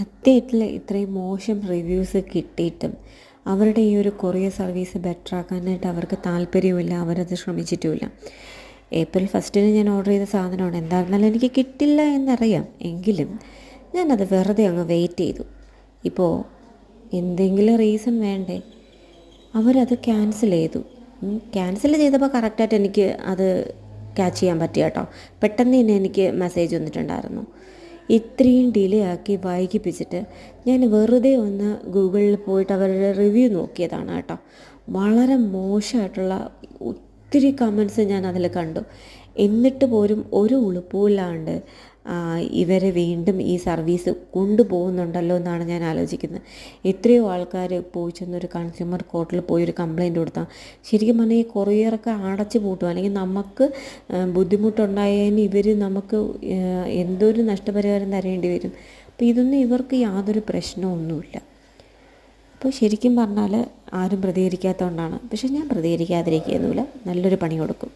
സത്യമായിട്ടുള്ള ഇത്രയും മോശം റിവ്യൂസ് കിട്ടിയിട്ടും അവരുടെ ഈ ഒരു കൊറിയർ സർവീസ് ബെറ്റർ ആക്കാനായിട്ട് അവർക്ക് താല്പര്യവുമില്ല അവരത് ശ്രമിച്ചിട്ടുമില്ല. ഏപ്രിൽ ഫസ്റ്റിന് ഞാൻ ഓർഡർ ചെയ്ത സാധനമാണ്. എന്തായിരുന്നാലും എനിക്ക് കിട്ടില്ല എന്നറിയാം. എങ്കിലും ഞാനത് വെറുതെ അങ്ങ് വെയിറ്റ് ചെയ്തു. ഇപ്പോൾ എന്തെങ്കിലും റീസൺ വേണ്ടേ? അവരത് ക്യാൻസൽ ചെയ്തു. ക്യാൻസൽ ചെയ്തപ്പോൾ കറക്റ്റായിട്ട് എനിക്ക് അത് ക്യാച്ച് ചെയ്യാൻ പറ്റിയ കേട്ടോ. പെട്ടെന്ന് തന്നെ എനിക്ക് മെസ്സേജ് വന്നിട്ടുണ്ടായിരുന്നു. ഇത്രയും ഡിലേ ആക്കി വൈകിപ്പിച്ചിട്ട് ഞാൻ വെറുതെ ഒന്ന് ഗൂഗിളിൽ പോയിട്ട് അവരുടെ റിവ്യൂ നോക്കിയതാണ് കേട്ടോ. വളരെ മോശമായിട്ടുള്ള ഒത്തിരി കമൻസ് ഞാൻ അതിൽ കണ്ടു. എന്നിട്ട് പോലും ഒരു ഉളുപ്പുമില്ലാണ്ട് ഇവരെ വീണ്ടും ഈ സർവീസ് കൊണ്ടുപോകുന്നുണ്ടല്ലോ എന്നാണ് ഞാൻ ആലോചിക്കുന്നത്. എത്രയോ ആൾക്കാർ പോയി ചെന്നൊരു കൺസ്യൂമർ കോർട്ടിൽ പോയി ഒരു കംപ്ലയിന്റ് കൊടുത്താൽ ശരിക്കും പറഞ്ഞാൽ ഈ കൊറിയറൊക്കെ അടച്ചു പൂട്ടും. അല്ലെങ്കിൽ നമുക്ക് ബുദ്ധിമുട്ടുണ്ടായതിന് ഇവർ നമുക്ക് എന്തൊരു നഷ്ടപരിഹാരം തരേണ്ടി വരും. അപ്പോൾ ഇതൊന്നും ഇവർക്ക് യാതൊരു പ്രശ്നമൊന്നുമില്ല. അപ്പോൾ ശരിക്കും പറഞ്ഞാൽ ആരും പ്രതികരിക്കാത്തതുകൊണ്ടാണ്. പക്ഷേ ഞാൻ പ്രതികരിക്കാതിരിക്കുന്നില്ല നല്ലൊരു പണി കൊടുക്കും.